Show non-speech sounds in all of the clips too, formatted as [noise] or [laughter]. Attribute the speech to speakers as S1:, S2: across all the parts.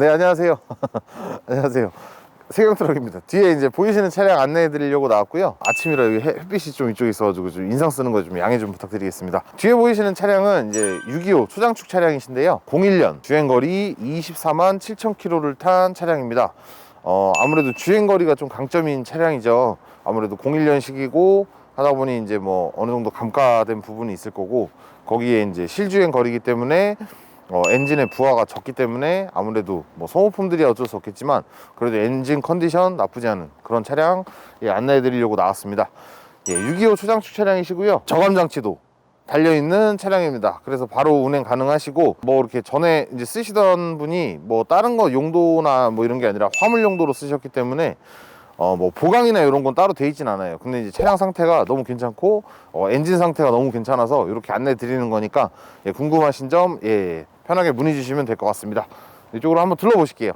S1: 네, 안녕하세요. [laughs] 안녕하세요. 세경트럭입니다. 뒤에 이제 보이시는 차량 안내해 드리려고 나왔고요. 아침이라 여기 해- 햇빛이 좀 이쪽에 있어가지고 좀 인상 쓰는 거 좀 양해 좀 부탁드리겠습니다. 뒤에 보이시는 차량은 이제 625 초장축 차량이신데요. 01년 주행거리 24만 7천 킬로를 탄 차량입니다. 어, 아무래도 주행거리가 좀 강점인 차량이죠. 아무래도 01년식이고 하다 보니 이제 뭐 어느 정도 감가된 부분이 있을 거고 거기에 이제 실주행 거리기 때문에 어, 엔진의 부하가 적기 때문에 아무래도 뭐 소모품들이 어쩔 수 없겠지만 그래도 엔진 컨디션 나쁘지 않은 그런 차량 예, 안내해 드리려고 나왔습니다. 예, 625 초장축 차량이시고요. 저감 장치도 달려 있는 차량입니다. 그래서 바로 운행 가능하시고 뭐 이렇게 전에 이제 쓰시던 분이 뭐 다른 거 용도나 뭐 이런 게 아니라 화물 용도로 쓰셨기 때문에 어 뭐 보강이나 이런 건 따로 돼 있진 않아요. 근데 이제 차량 상태가 너무 괜찮고 어 엔진 상태가 너무 괜찮아서 이렇게 안내 드리는 거니까 예, 궁금하신 점 예, 편하게 문의 주시면 될 것 같습니다. 이쪽으로 한번 둘러보실게요.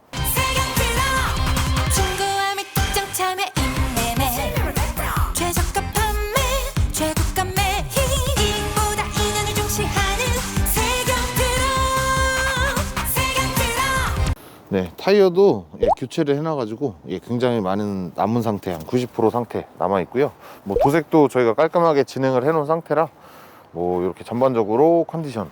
S1: 네, 타이어도 예, 교체를 해놔가지고 예, 굉장히 많은 남은 상태, 한 90% 상태 남아 있고요. 뭐 도색도 저희가 깔끔하게 진행을 해놓은 상태라 뭐 이렇게 전반적으로 컨디션,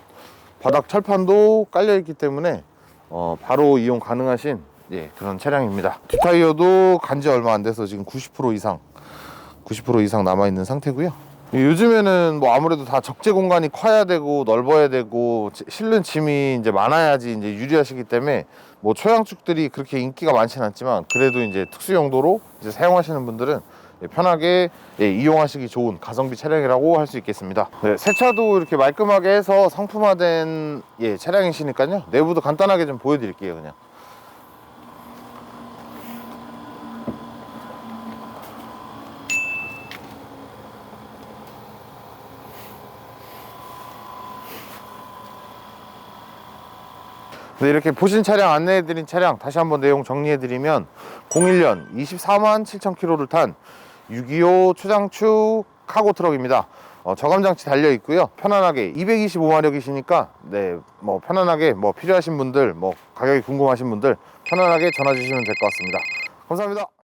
S1: 바닥 철판도 깔려 있기 때문에 어, 바로 이용 가능하신 예, 그런 차량입니다. 뒷타이어도 간지 얼마 안 돼서 지금 90% 이상, 90% 이상 남아 있는 상태고요. 요즘에는 뭐 아무래도 다 적재 공간이 커야 되고 넓어야 되고 지- 실는 짐이 이제 많아야지 이제 유리하시기 때문에 뭐 초양축들이 그렇게 인기가 많지는 않지만 그래도 이제 특수 용도로 이제 사용하시는 분들은 예, 편하게 예, 이용하시기 좋은 가성비 차량이라고 할 수 있겠습니다. 네, 세차도 이렇게 말끔하게 해서 상품화된 예, 차량이시니까요. 내부도 간단하게 좀 보여드릴게요, 그냥. 네, 이렇게 보신 차량 안내해드린 차량 다시 한번 내용 정리해드리면 01년 24만 7천 킬로를 탄 625 초장축 카고 트럭입니다. 어, 저감 장치 달려 있고요. 편안하게 225마력이시니까 네, 뭐 편안하게 뭐 필요하신 분들, 뭐 가격이 궁금하신 분들 편안하게 전화 주시면 될 것 같습니다. 감사합니다.